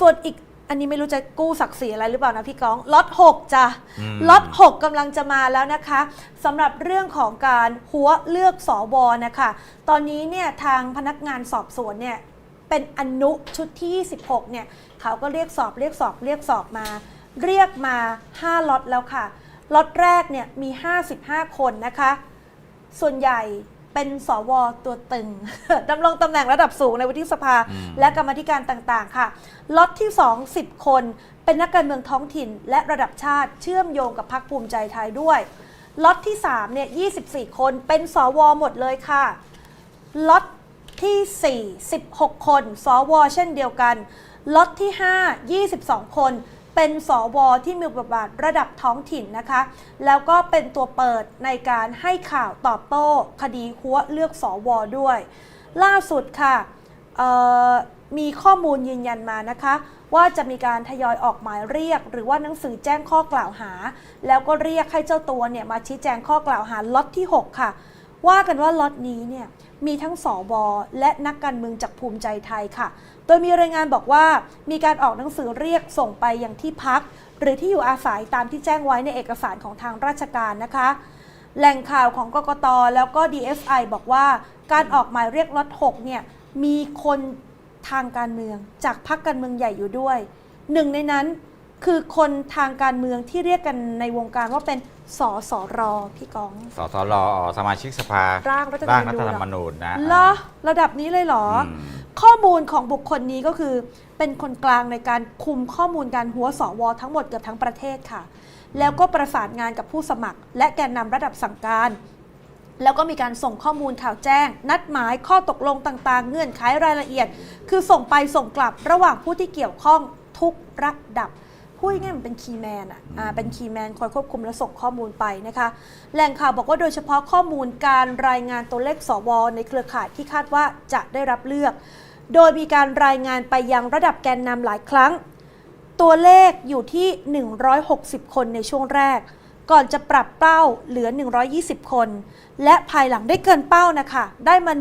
ส่วนอีกอันนี้ไม่รู้จะกู้ศักดิ์ศรีอะไรหรือเปล่านะพี่ก้องล็อต6จ้ะอืม ล็อต6กำลังจะมาแล้วนะคะสำหรับเรื่องของการหัวเลือกสวนะคะตอนนี้เนี่ยทางพนักงานสอบสวนเนี่ยเป็นอนุชุดที่26เนี่ยเขาก็เรียกสอบเรียกสอบเรียกสอบมา เรียกมา 5ล็อตแล้วค่ะล็อตแรกเนี่ยมี 55 คนนะคะ ส่วนใหญ่ เป็นสวตัวตึง ดำรงตำแหน่งระดับสูงในวุฒิสภาอืมและกรรมาธิการต่างๆ ค่ะล็อตที่ 2 10 คน เป็นนักการเมืองท้องถิ่น และระดับชาติเชื่อมโยงกับพรรคภูมิใจไทยด้วยล็อตที่3เนี่ย24 คนเป็นสวหมดเลยค่ะล็อตที่ 4 16 คน สวเช่นเดียวกันล็อตที่ 5 22 คน เป็นสวที่มีบทบาทระดับท้องถิ่นนะคะ แล้วก็เป็นตัวเปิดในการให้ข่าวตอบโต้คดีหัวเลือกสวด้วย ล่าสุดค่ะมีข้อมูลยืนยันมานะคะ ว่าจะมีการทยอยออกหมายเรียก หรือว่าหนังสือแจ้งข้อกล่าวหา แล้วก็เรียกให้เจ้าตัวเนี่ยมาชี้แจงข้อกล่าวหาล็อตที่ 6 ค่ะ ว่ากันว่าล็อตนี้เนี่ยมีทั้งสวและนักการเมืองจากภูมิใจไทยค่ะ โดยมีรายงานบอกว่ามีการออกหนังสือเรียกส่งไปยังที่พัก หรือที่อยู่อาศัยตามที่แจ้งไว้ในเอกสารของทางราชการนะคะ แหล่งข่าวของกกตแล้วก็ DSI บอกว่าการออกหมายเรียกล็อต6เนี่ยมีคนทางการเมืองจากพรรคการเมืองใหญ่อยู่ด้วย หนึ่งในนั้นคือคนทางการเมืองที่เรียกกันในวงการว่าเป็น สสรพี่ก้อง สสรสมาชิกสภาร่างรัฐธรร่างรมรัฐนูญธรรมนูญนะเหรอระดับนี้เลยเหรออมข้อมูลของบุคคลนี้ก็คือ เป็นคนกลางในการคุมข้อมูลการหัวสวทั้งหมดเกือบทั้งประเทศค่ะ แล้วก็ประสานงานกับผู้สมัคร และแกนนำระดับสั่งการ แล้วก็มีการส่งข้อมูลข่าวแจ้ง นัดหมายข้อตกลงต่างๆ เงื่อนไขรายละเอียด คือส่งไปส่งกลับระหว่างผู้ที่เกี่ยวข้องทุกระดับ พูดง่ายๆมันเป็นคีย์แมนอะอ่าเป็นคีย์แมนคอยควบคุมและส่งข้อมูลไปนะคะ แหล่งข่าวบอกว่าโดยเฉพาะข้อมูลการรายงานตัวเลขสวในเครือข่ายที่คาดว่าจะได้รับเลือก โดยมีการรายงานไปยังระดับแกนนำหลายครั้ง ตัวเลขอยู่ที่ 160 คนในช่วงแรก ก่อนจะปรับเป้าเหลือ 120 คน และภายหลังได้เกินเป้านะคะ ได้มา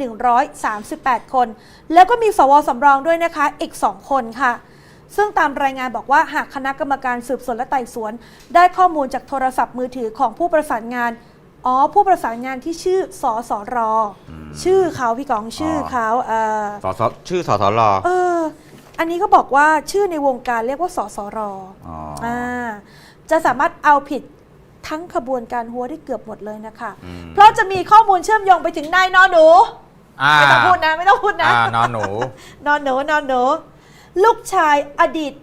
138 คน แล้วก็มีสวสำรองด้วยนะคะ อีก 2 คนค่ะ ซึ่งตามรายงานบอกว่าหากคณะกรรมการสืบสวนและไต่สวน ได้ข้อมูลจากโทรศัพท์มือถือของผู้ประสานงาน อ๋อ ผู้ประสานงานที่ชื่อสอสอรอมชื่อเขาพี่กองชื่อเขาเออสสชื่อสสรเออ อันนี้ก็บอกว่าชื่อในวงการเรียกว่าสสรอ๋ออ่าจะสามารถเอาผิดทั้งขบวนการหัวที่เกือบหมดเลยนะคะอืมเพราะจะมีข้อมูลเชื่อมโยงไปถึงนายนอนหนูอ่าไม่ต้องพูดนะ ไม่ต้องพูดนะอ่านอนหนู นอนหนูนอนหนู ลูกชายอดีต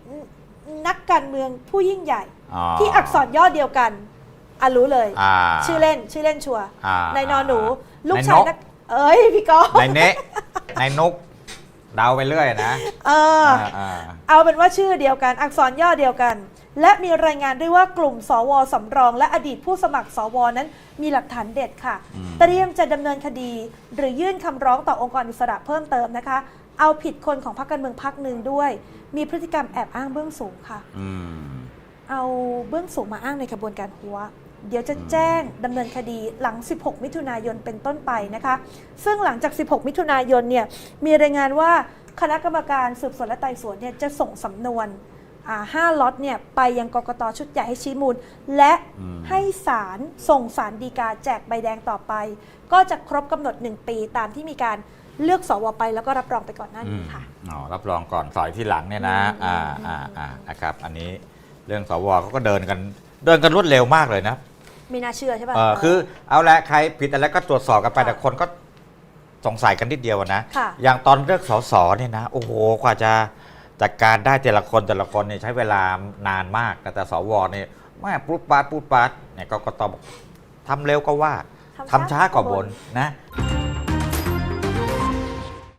นักการเมืองผู้ยิ่งใหญ่ อ๋อที่อักษรย่อเดียวกันอะรู้เลย อ่าชื่อเล่นชื่อเล่นชัวร์อ่านายนอนหนูอ่าลูกชายนายนก นักเอ้ยพี่ก้องในเนะในนุกเดาไปเรื่อยนะเอออ่าอ่าเอาเป็นว่าชื่อเดียวกัน อักษรย่อเดียวกัน และมีรายงานด้วยว่ากลุ่มสวสำรอง และอดีตผู้สมัครสวนั้นมีหลักฐานเด็ดค่ะอืมเตรียมจะดำเนินคดี หรือยื่นคำร้องต่อองค์กรอิสระเพิ่มเติมนะคะ เอาผิดคนของพรรคการเมืองพรรคหนึ่งด้วย มีพฤติกรรมแอบอ้างเบื้องสูงค่ะ อืม เอาเบื้องสูงมาอ้างในกระบวนการหัว เดี๋ยวจะแจ้งดำเนินคดีหลัง 16 มิถุนายนเป็นต้นไปนะคะ ซึ่งหลังจาก 16 มิถุนายนเนี่ยมีรายงานว่าคณะกรรมการสืบสวนและไต่สวนเนี่ยจะส่งสำนวนอ่า ห้าล็อตเนี่ยไปยังกกตชุดใหญ่ให้ชี้มูล และอืมให้ศาลส่งสารดีกาแจกใบแดงต่อไป ก็จะครบกำหนด 1 ปีตามที่มีการเลือกสวไปแล้วก็รับรองไปก่อนหน้าอืนี้มค่ะอ๋อรับรองก่อนสอยที่หลังเนี่ยนะอือ่ามอ่าอ่านะครับอันนี้เรื่องสวเขาก็เดินกันเดินกันรวดเร็วมากเลยนะไม่น่าเชื่อใช่ป่ะเออคือเอาละใครผิดอะไรก็ตรวจสอบกันไปค่ะแต่คนก็สงสัยกันนิดเดียวอะนะค่ะอย่างตอนเลือกสสเนี่ยนะ โอ้โห กว่าจะ จัดการได้แต่ละคนแต่ละคนเนี่ยใช้เวลานานมากแต่สวเนี่ยแม่ปุ๊บปาดปุ๊บปาดเนี่ยกกตบอกทำเร็วก็ว่าทำช้าก็บนนะ